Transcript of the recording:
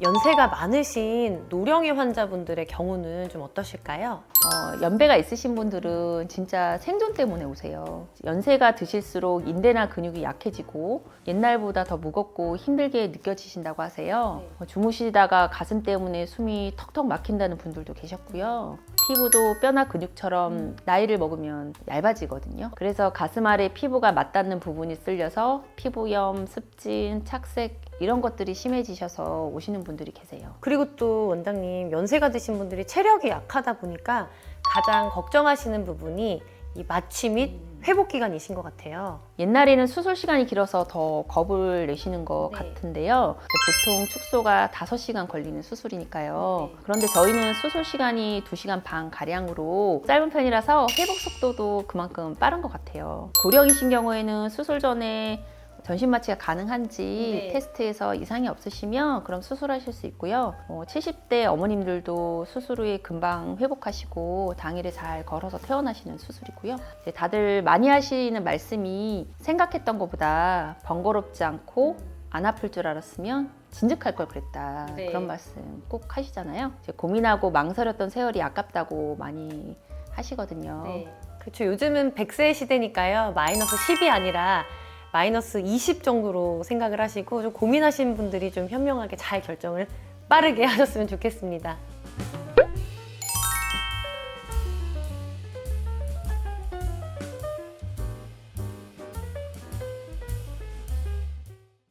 연세가 많으신 노령의 환자분들의 경우는 좀 어떠실까요? 어, 연배가 있으신 분들은 진짜 생존 때문에 오세요. 연세가 드실수록 인대나 근육이 약해지고 옛날보다 더 무겁고 힘들게 느껴지신다고 하세요. 어, 주무시다가 가슴 때문에 숨이 턱턱 막힌다는 분들도 계셨고요. 피부도 뼈나 근육처럼 나이를 먹으면 얇아지거든요. 그래서 가슴 아래 피부가 맞닿는 부분이 쓸려서 피부염, 습진, 착색 이런 것들이 심해지셔서 오시는 분들이 계세요. 그리고 또 원장님 연세가 드신 분들이 체력이 약하다 보니까 가장 걱정하시는 부분이 이 마취 및 회복 기간이신 것 같아요. 옛날에는 수술 시간이 길어서 더 겁을 내시는 것 네. 같은데요. 보통 축소가 5시간 걸리는 수술이니까요. 네. 그런데 저희는 수술 시간이 2시간 반 가량으로 짧은 편이라서 회복 속도도 그만큼 빠른 것 같아요. 고령이신 경우에는 수술 전에 전신 마취가 가능한지 네. 테스트에서 이상이 없으시면 그럼 수술하실 수 있고요. 어, 70대 어머님들도 수술 후에 금방 회복하시고 당일에 잘 걸어서 퇴원하시는 수술이고요. 이제 다들 많이 하시는 말씀이 생각했던 것보다 번거롭지 않고 안 아플 줄 알았으면 진즉할 걸 그랬다. 네. 그런 말씀 꼭 하시잖아요. 고민하고 망설였던 세월이 아깝다고 많이 하시거든요. 그렇죠. 요즘은 100세 시대니까요. 마이너스 10이 아니라 마이너스 20 정도로 생각을 하시고 좀 고민하신 분들이 좀 현명하게 잘 결정을 빠르게 하셨으면 좋겠습니다.